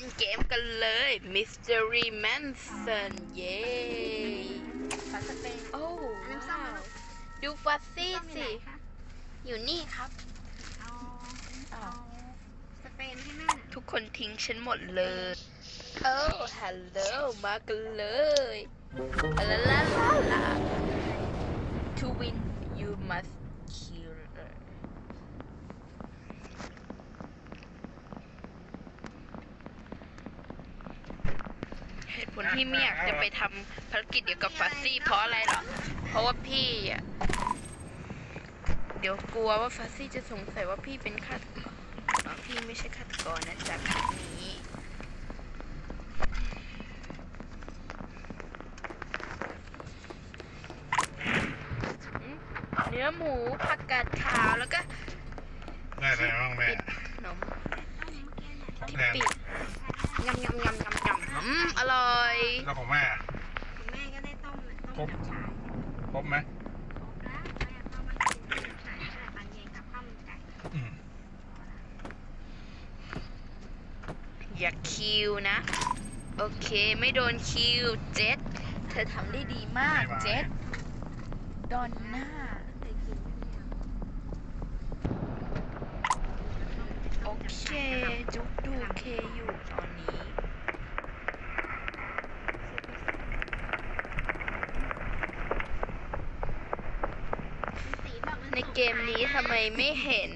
ล่นเกมกันเลย Mystery Mansion เย้ขอสเปนโอ้อันน้ำส้มว้าวนะดูฟัซซี่ส้มอยู่ไหนสิคะอยู่นี่ครับ เอาเอาสเปนให้แม่น่ะทุกคนทิ้งฉันหมดเลยโอ้ฮัลโหลมากันเลยลาลาลาลา To win you must kill her เหตุผลที่ไม่อยากจะไปทำภารกิจเกี่ยวกับฟัซซี่เพราะอะไรหรอ เพราะว่าพี่อะเดี๋ยวกลัวว่าฟัซซี่จะสงสัยว่าพี่เป็นฆาตกรพี่ไม่ใช่ฆาตกรนะจ๊ะครั้นี้เนื้อหมูผักกาดขาวแล้วก็ ได้อะไรบ้างแม่ ปิดขนม ของแทน ปิดงำงำงำงำงำอืมอร่อย แล้วของแม่ของแม่ก็ได้ต้มน่ะต้มครบจับฉ่ายครบไหมครบแล้วแม่เข้ามากินจับฉ่ายตั้งแต่ตอนเย็นกับข้าวมันไก่อืมอย่าคิวนะ โอเคไม่โดนคิวเจ็ดเธอทำได้ดีมากเจ็ดดอนหน้าเคยกินไหมเนี่ยโอเคจุกดูเคอยู่ตอนนี้ สีแบบมัน ในเกมนี้ทำไมไม่เห็น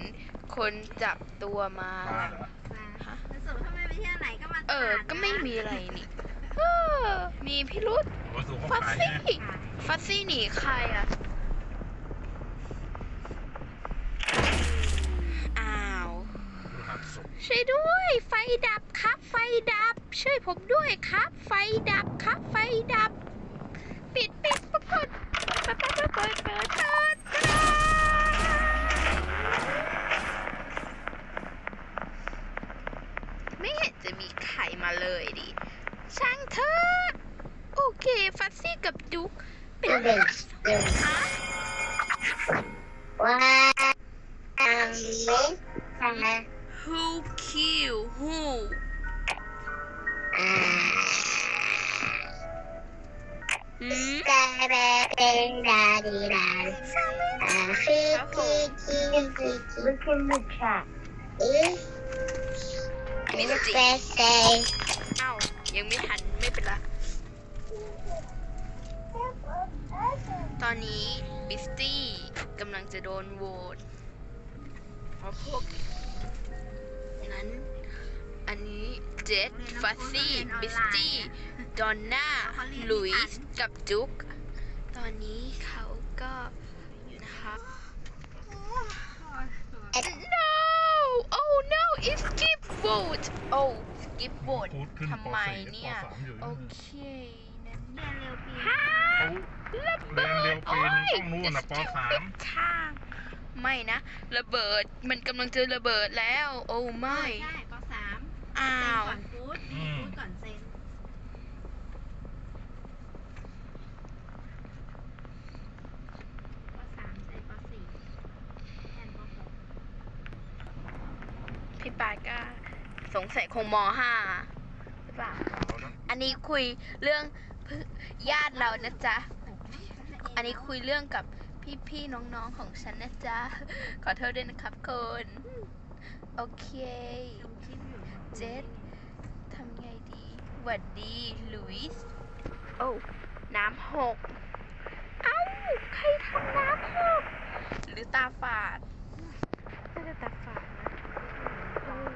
คนจับตัวมามาล่ะเหรอฮะมันสูงถ้าไม่ไปเที่ยวไหนก็มาเออตลาดนะก็ไม่มีอะไรนี่เออมีพิรุษโอ้สูงเขาฟัซขายซี่ เนี่ยฟัซซี่หนีใครอะ อ้าว ดูหักสุกช่วยด้วย ไฟดับครับ ไฟดับ ช่วยผมด้วยครับ ไฟดับครับ ไฟดับ สนะ Who kill who อ่าหืมแต่เป็นดาดีดาอ่าคิคิคิคิคิลูกขึ้นลูกค่ะอีมิสจิเซเซเอ้ายังไม่ทันไม่เป็นไรตอนนี้บิสตี้กำลังจะโดนโหวตเพราะพวกนั้น อันนี้เจสฟัซซี่ บิสตี้ดอนน่าลุยส์กับจุกตอนนี้เขาก็อยู่นะคะ no oh no it's skip vote oh skip vote พูดขึ้นทำปไมสี่เนี่ยปสามอยู่โอนี่เคนั้นเรียนเร็วปีฮะเขาระเบิดเรียนเร็วปีนึงต้องนู่นน่ะโอ้ยปสามจะทาง ไม่นะ ระเบิดมันกำลังจะระเบิดแล้ว โอ้ไม่ ใช่ปสามอ้าเซ็นว ก่อนฟูดฟูดก่อนเซ็นปสามเซ็นปสี่แทนปหกพี่ปายก็สงสัยคงมห้าหรือเปล่าเอาละอันนี้คุยเรื่องเพื่อนญาติเรานะจ๊ะ อันนี้คุยเรื่องกับ พี่ๆน้องๆของฉันนะจ๊ะ ขอโทษด้วยนะครับคุณโอเคดูคลิปอยู่เจ็ดทำไงดีหวัดดีลุยส์โอ้น้ำหก เอ้า ใครทำน้ำหก หรือตาฝาดน่าจะตาฝาดนะเออ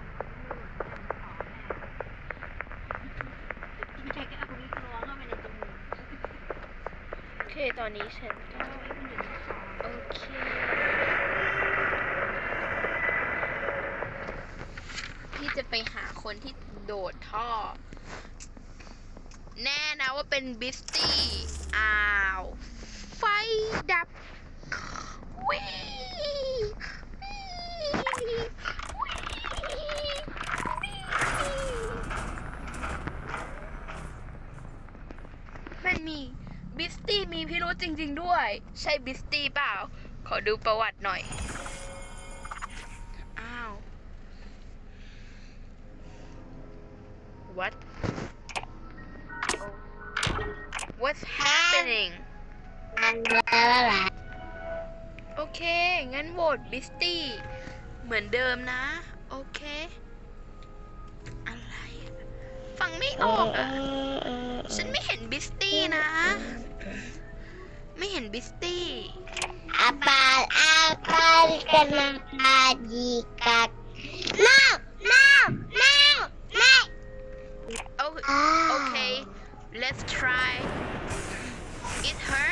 ไม่ใช่ก็เอาวิกล้วงเข้าไปในจมูกโอเค ตอนนี้ฉันก็ วิกมันอยู่ในคอ โอเค พี่จะ ไปหาคนที่โดดท่อ แน่นะว่าเป็นบิสตี้ อ้าว ไฟดับวิมันมีบิสตี้มีพิรุธจริง ๆ ด้วย ใช่บิสตี้เปล่า ขอดูประวัติหน่อย อ้าว what what's happening อันเดอร์ละโอเค งั้นโหวตบิสตี้ เหมือนเดิมนะ โอเค อะไรอะฟังไม่ออกอะ ฉันไม่เห็นบิสตี้นะ ไม่เห็นบิสตี้อาปาลอาปาลกันมาปาดีกัด no let's try it her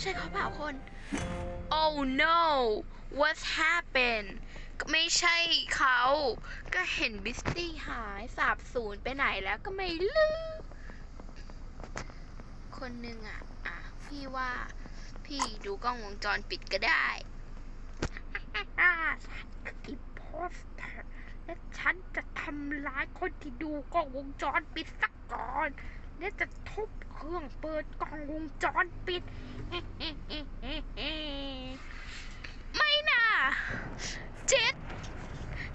ใช่เขาเปล่าคน oh no what's happened ไม่ใช่เขา ก็เห็นบิสตี้หายสาบสูญไปไหนแล้วก็ไม่รู้คนหนึ่งอะ อะ พี่ว่า พี่ดูกล้องวงจรปิดก็ได้อิโพสเตอร์และฉันจะทำร้ายคนที่ดูกล้องวงจรปิดสักก่อน และจะทุบเครื่องเปิดกล้องวงจรปิด ไม่น่ะ เจ็ด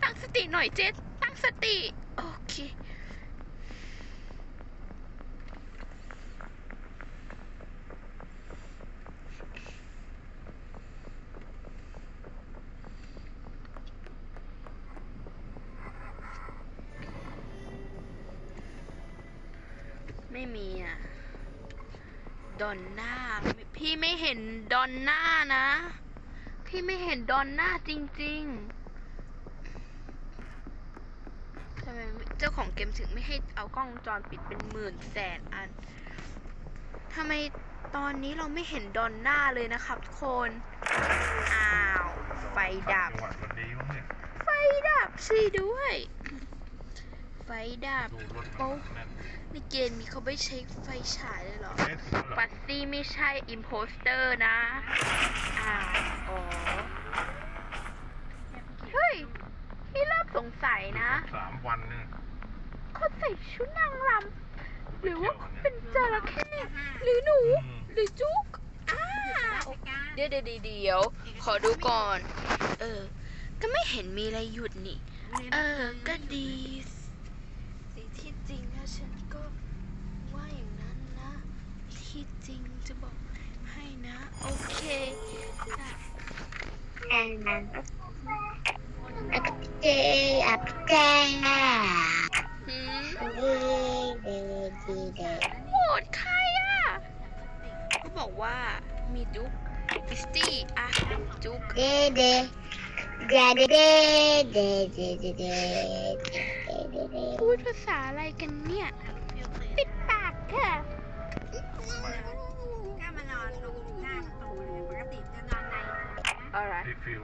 ตั้งสติหน่อยเจ็ดตั้งสติ โอเค ไม่มีอะ ดอนน่าพี่ไม่เห็นดอนน่านะ พี่ไม่เห็นดอนน่าจริงๆทำไมไม่เจ้าของเกมถึงไม่ให้เอากล้องวงจรปิดเป็นหมื่นแสนอันทำไมตอนนี้เราไม่เห็นดอนน่าเลยนะครับทุกคน อ้าว ไฟดับจังหวัดวันนี้มั้งเนี่ยไฟดับช่วยด้วย ไฟดับดูรถโอ้มันนั่นในเกมนี้เขาไม่ใช้ไฟฉายเลยเหรอเอ๊ะถึงแล้วเหรอปัตซี่ไม่ใช่อิมโพสเตอร์นะ อ่าอ๋อเฮ้ยพี่เริ่มสงสัยนะสามวันเนี่ยเขาใส่ชุดนางรำหรือว่าเขาเป็นจระเข้หรือหนูอืมหรือจุกอ่าเดี๋ยวเดี๋ยวเดี๋ยวขอดูก่อน เออ ก็ไม่เห็นมีอะไรหยุดนี่ เออ ก็ดีสิที่จริงนะฉันก็ว่าอย่างนั้นนะ ที่จริงจะบอกให้นะ โอเคได้อันนั้นอัปเจอัปเจหืมดีดีดีดีโหวตใครอะเขาบอกว่ามีจุ๊กบิสตี้อะจุ๊กเดีดีดีดีดีดีดีดีดีดีพูดภาษาอะไรกันเนี่ย รที่ฟิว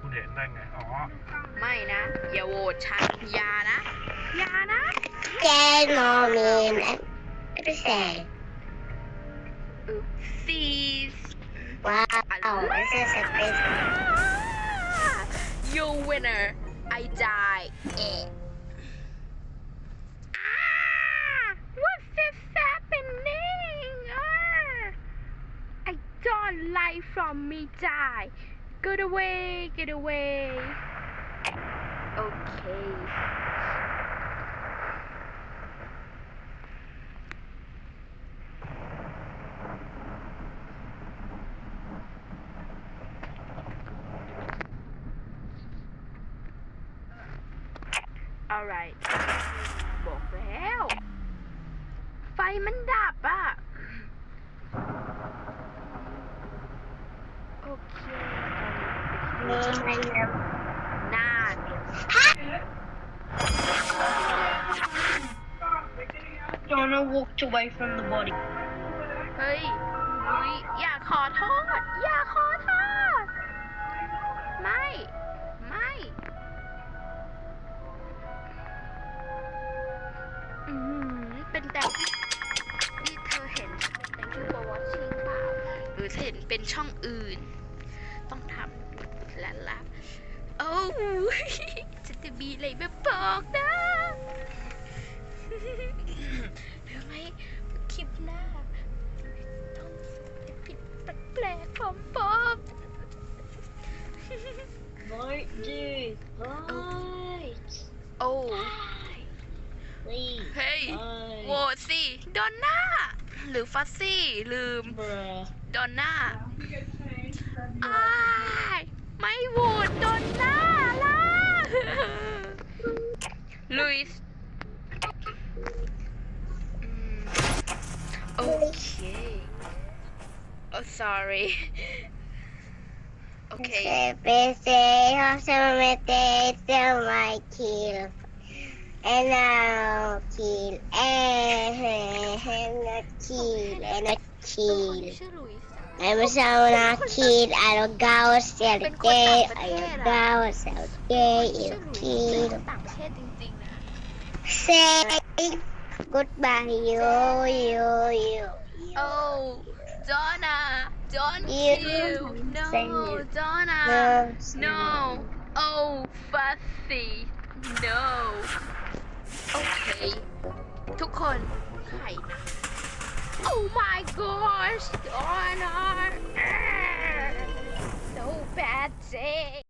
คุณเห็นได้ไง อ๋อ ไม่นะ อย่าโหวตฉันอย่านะอย่านะเจโนมีนอัปเจอึบซีสว้าวไม่ใช่สเปซ You winner I die don't like from me die. Get away, get away. โอเค alright บอกแล้ว ไฟมันดับ ับ มีมันนน่า Donna walked away from the body. เฮ้ยนุ้ยอย่าขอโทษ อย่าขอโทษ ไม่ ไม่ อืมเป็นแต่นี่เธอเห็น thank you for watching เปล่า หรือเห็นเป็นช่องอื่น ต้องทำ ละละโอ้ยฉันจะมีอะไรมาบอกนะรู้ไหมคลิปหน้า ต้องผิดแปลกๆของป๊อบ Right, dude. Right. โอ้ตสิดอนน่าหรือฟัซซี่ลืม Bruh. ดอนน่าอ้ายไม่ โหวตดอนน่าล่ะลุยส์อืมโอเค oh sorry โอเค CPC solamente still my kill. And now kill and not kill and not คน kill. ชื่อลุยส์ I'm so not kill. I don't go sell เป็นคน gay. ต่างประ I เทศ don't อะ go sell gay. ชื่อ You ลุยส์ kill. เป็นต่าง ประเทศจริงๆนะ Say goodbye, you, you, you. Oh Donna don't You kill no say it. Donna No, no oh fussy no โอเคทุกคนใครนะ Oh my gosh Donna. Ah, so bad Jay